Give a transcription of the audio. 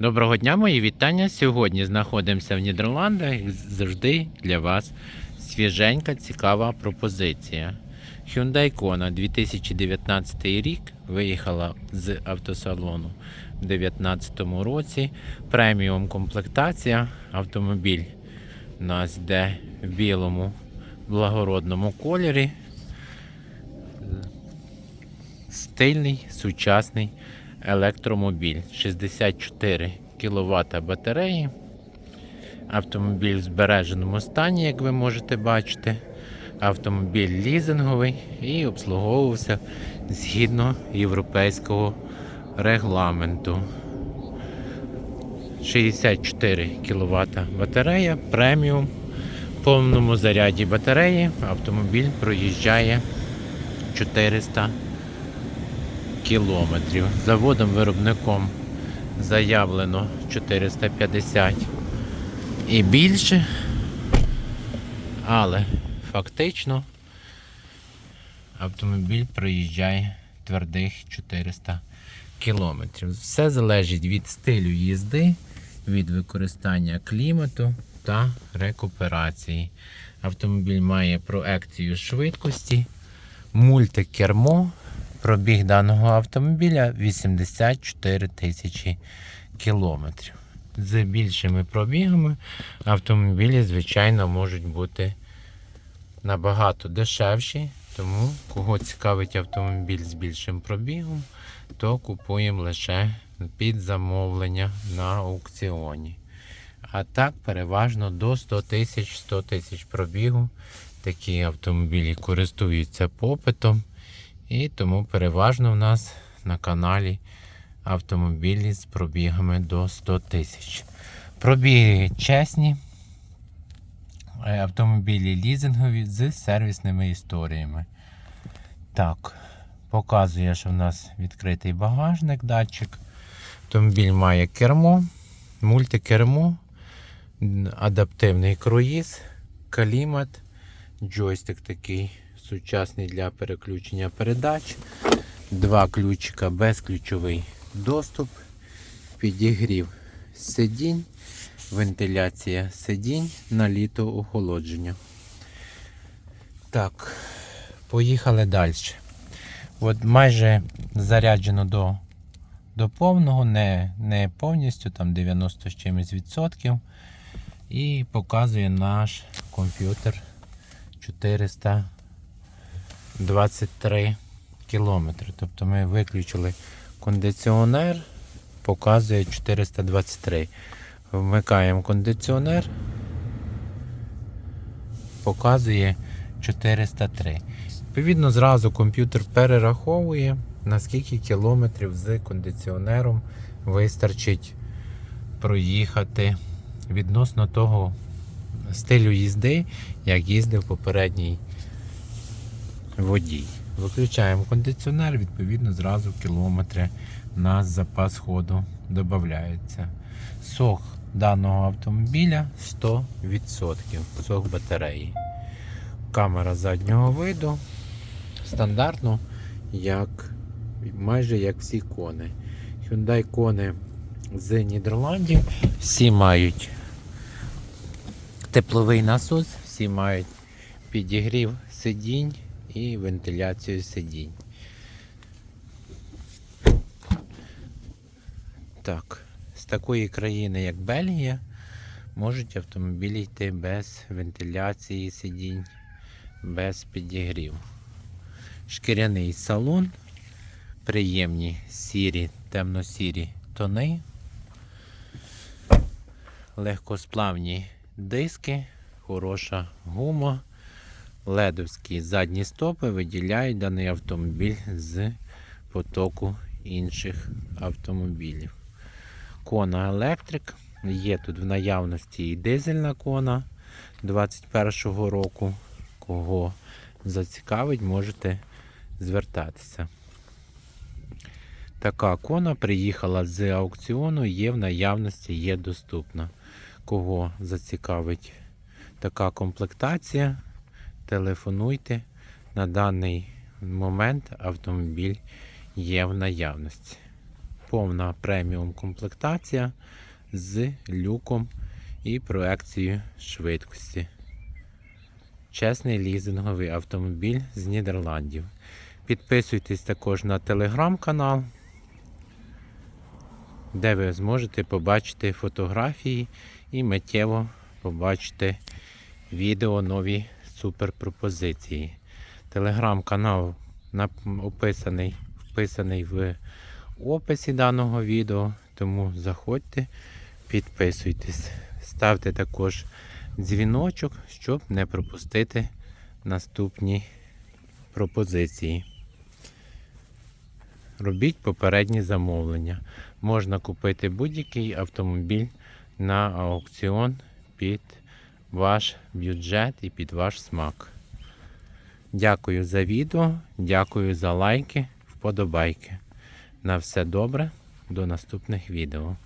Доброго дня, мої вітання. Сьогодні знаходимося в Нідерландах. Завжди для вас свіженька, цікава пропозиція. Hyundai Kona 2019 рік виїхала з автосалону в 2019 році. Преміум комплектація. Автомобіль у нас йде в білому благородному кольорі. Стильний, сучасний електромобіль. 64 кВт батареї. Автомобіль в збереженому стані, як ви можете бачити. Автомобіль лізинговий і обслуговувався згідно європейського регламенту. 64 кВт батарея, преміум. В повному заряді батареї автомобіль проїжджає 400 кілометрів. Заводом-виробником заявлено 450 і більше, але фактично автомобіль проїжджає твердих 400 кілометрів. Все залежить від стилю їзди, від використання клімату та рекуперації. Автомобіль має проекцію швидкості, мультикермо. Пробіг даного автомобіля 84 тисячі кілометрів. З більшими пробігами автомобілі, звичайно, можуть бути набагато дешевші. Тому, кого цікавить автомобіль з більшим пробігом, то купуємо лише під замовлення на аукціоні. А так, переважно до 100 тисяч 100 тисяч пробігу. Такі автомобілі користуються попитом. І тому переважно в нас на каналі автомобілі з пробігами до 100 тисяч. Пробіги чесні, е, автомобілі лізингові з сервісними історіями. Так, показує, що в нас відкритий багажник, датчик. Автомобіль має кермо, мультикермо, адаптивний круїз, клімат, джойстик такий сучасний для переключення передач. Два ключика, безключовий доступ, підігрів сидінь, вентиляція сидінь на літо охолодження. Так, поїхали далі. От майже заряджено до до повного, не не повністю, там 90 з чимось відсотків. І показує наш комп'ютер 400. 23 кілометри. Тобто ми виключили кондиціонер, показує 423. Вмикаємо кондиціонер, показує 403. Відповідно, зразу комп'ютер перераховує, наскільки кілометрів з кондиціонером вистачить проїхати відносно того стилю їзди, як їздив попередній водій. Виключаємо кондиціонер, відповідно, зразу кілометри на запас ходу додається. Сох даного автомобіля 100%. Сох батареї. Камера заднього виду. Стандартно, як майже як всі кони. Hyundai кони з Нідерландів. Всі мають тепловий насос, всі мають підігрів сидінь і вентиляцію сидінь. Так, з такої країни, як Бельгія, можуть автомобілі йти без вентиляції сидінь, без підігрів. Шкіряний салон, приємні сірі, темно-сірі тони, легкосплавні диски, хороша гума. Ледовські задні стопи виділяють даний автомобіль з потоку інших автомобілів. Кона електрик. Є тут в наявності і дизельна кона 21-го року. Кого зацікавить, можете звертатися. Така кона приїхала з аукціону, є в наявності, є доступна. Кого зацікавить така комплектація, телефонуйте. На даний момент автомобіль є в наявності. повна преміум комплектація з люком і проекцією швидкості. Чесний лізинговий автомобіль з Нідерландів. Підписуйтесь також на телеграм-канал, де ви зможете побачити фотографії і миттєво побачити відео нові суперпропозиції. Телеграм-канал описаний, вписаний в описі даного відео, тому заходьте, підписуйтесь, ставте також дзвіночок, щоб не пропустити наступні пропозиції. Робіть попередні замовлення. Можна купити будь-який автомобіль на аукціон під ваш бюджет і під ваш смак. Дякую за відео, дякую за лайки, вподобайки. На все добре, до наступних відео.